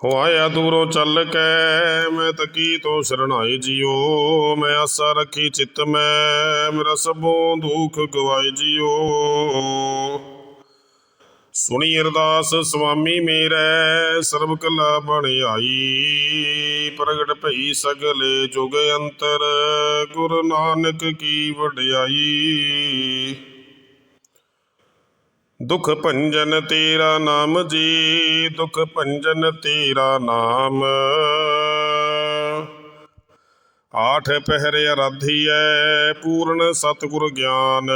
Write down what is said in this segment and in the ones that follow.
ਹੋਆਇਆ ਦੂਰੋਂ ਚੱਲ ਕੇ, ਮੈਂ ਤਕੀ ਤੋ ਸ਼ਰਣਾਏ ਜਿਉ ਮੈਂ ਆਸਾ ਰੱਖੀ ਚਿੱਤ ਮੈਂ ਮੇਰਾ ਸਭੋਂ ਦੁੱਖ ਗਵਾਏ ਜਿਉ ਸੁਣੀ ਅਰਦਾਸ, ਸੁਆਮੀ ਮੇਰੇ ਸਰਬ ਕਲਾ ਬਣ ਪ੍ਰਗਟ ਭਈ ਸਗਲੇ ਜੁਗ ਅੰਤਰ, ਗੁਰੂ ਨਾਨਕ ਕੀ ਵਡਿਆਈ। ਦੁਖ ਭੰਜਨ ਤੇਰਾ ਨਾਮ ਜੀ, ਦੁਖ ਭੰਜਨ ਤੇਰਾ ਨਾਮ। ਆਠ ਪਹਿਰ ਅਰਾਧੀਐ, ਪੂਰਨ ਸਤਿਗੁਰ ਗਿਆਨ।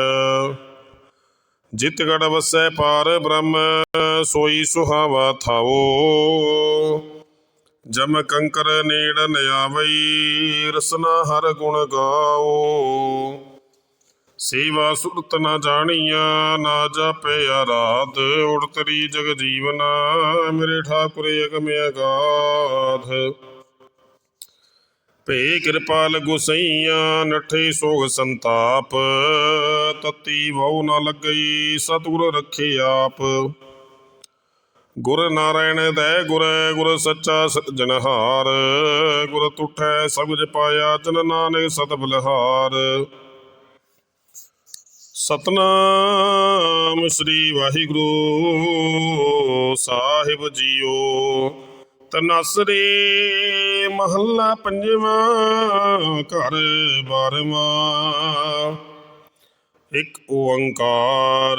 ਜਿਤ ਗੜ ਵਸੈ ਪਾਰ ਬ੍ਰਹਮ, ਸੋਈ ਸੁਹਾਵਾ ਥਾਓ। ਜਮ ਕੰਕਰ ਨੇੜ ਨ ਆਵਈ, ਰਸਨਾ ਹਰ ਗੁਣ ਗਾਓ। ਸੇਵਾ ਸੁਰਤ ਨਾ ਜਾਣੀਆਂ ਨਾ ਜਾਪੇ ਆਰਾਧ। ਉੜਤਰੀ ਜਗ ਜੀਵਨਾ, ਮੇਰੇ ਠਾਕੁਰ ਅਗਮ ਅਗਾਧ। ਭੇ ਕਿਰਪਾਲ ਗੁਸਈਆਂ ਨਠੇ ਸੋਗ ਸੰਤਾਪ। ਤਤੀ ਵਉ ਨਾ ਲੱਗਈ, ਸਤਿਗੁਰ ਰੱਖੇ ਆਪ। ਗੁਰ ਨਾਰਾਇਣ ਦੈ ਗੁਰ ਗੁਰ ਸੱਚਾ ਜਨਹਾਰ ਗੁਰ ਤੁਠੈ ਸਬਜ ਪਾਇਆ ਜਨ ਨਾਨਕ ਸਤ ਬਲਹਾਰ। ਸਤਨਾਮ ਸ੍ਰੀ ਵਾਹਿਗੁਰੂ ਸਾਹਿਬ ਜੀਓ। ਤਨਸਰੇ ਮਹੱਲਾ ਪੰਜਵਾਂ, ਘਰ ਬਾਰਵਾਂ। ਇੱਕ ਓੰਕਾਰ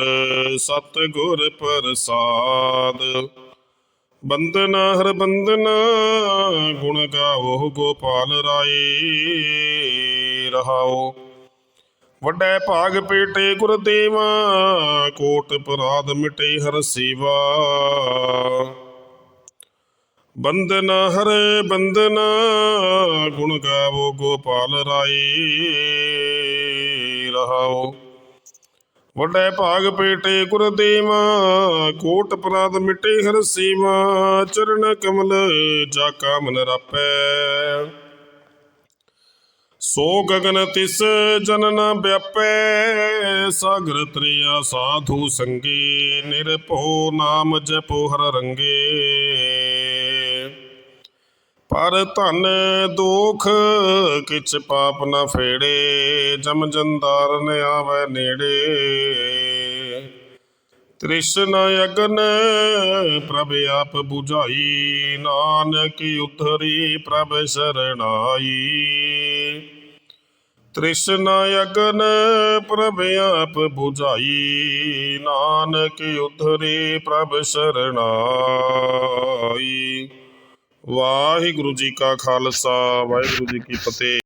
ਸਤਿਗੁਰ ਪ੍ਰਸਾਦ। ਬੰਦਨਾ ਹਰ ਬੰਦਨਾ ਗੁਣ ਗਾਵੋ ਗੋਪਾਲ ਰਾਏ, ਰਹਾਓ। ਵੱਡੇ ਭਾਗ ਪੇਟੇ ਗੁਰ ਦੇਵਾ ਕੋਟ ਪਰਾਧ ਮਿਟੇ ਹਰ ਸੇਵਾ। ਬੰਦਨ ਹਰੇ ਬੰਦਨ ਗੁਣ ਗਾਵੋ ਗੋਪਾਲ ਰਾਏ, ਰਹਾਓ। ਵੱਡੇ ਭਾਗ ਪੇਟੇ ਗੁਰ ਦੇਵਾ ਕੋਟ ਪਰਾਧ ਮਿਟੇ ਹਰ ਸੇਵਾ, ਚਰਨ ਕਮਲ ਜਾ ਕਾ ਮਨ ਰਾਪੈ। ਸੋ ਗਗਨ ਤਿਸ ਜਨ ਵਿਆਪੈ, ਸਾਗਰ ਤ੍ਰਿਆ ਸਾਧੂ ਸੰਗੇ, ਨਿਰਭਉ ਨਾਮ ਜਪੋ ਹਰ ਰੰਗੇ। ਪਰ ਧਨ ਦੋਖ ਕਿਛ ਪਾਪ ਨ ਫੇੜੇ, ਜਮ ਜੰਦਾਰ ਨ ਆਵੈ ਨੇੜੇ। ਤ੍ਰਿਸ਼ਨ ਅਗਨ, ਪ੍ਰਭ ਆਪ 부ਝਾਈ ਨਾਨਕ ਉਧਰੀ ਪ੍ਰਭ ਸਰਣਾਈ। ਤ੍ਰਿਸ਼ਨ ਅਗਨ, ਪ੍ਰਭ ਆਪ 부ਝਾਈ ਨਾਨਕ ਉਧਰੀ ਪ੍ਰਭ ਸਰਣਾਈ। ਵਾਹਿਗੁਰੂ ਜੀ ਕਾ ਖਾਲਸਾ, ਵਾਹਿਗੁਰੂ ਜੀ ਕੀ ਫਤਿਹ।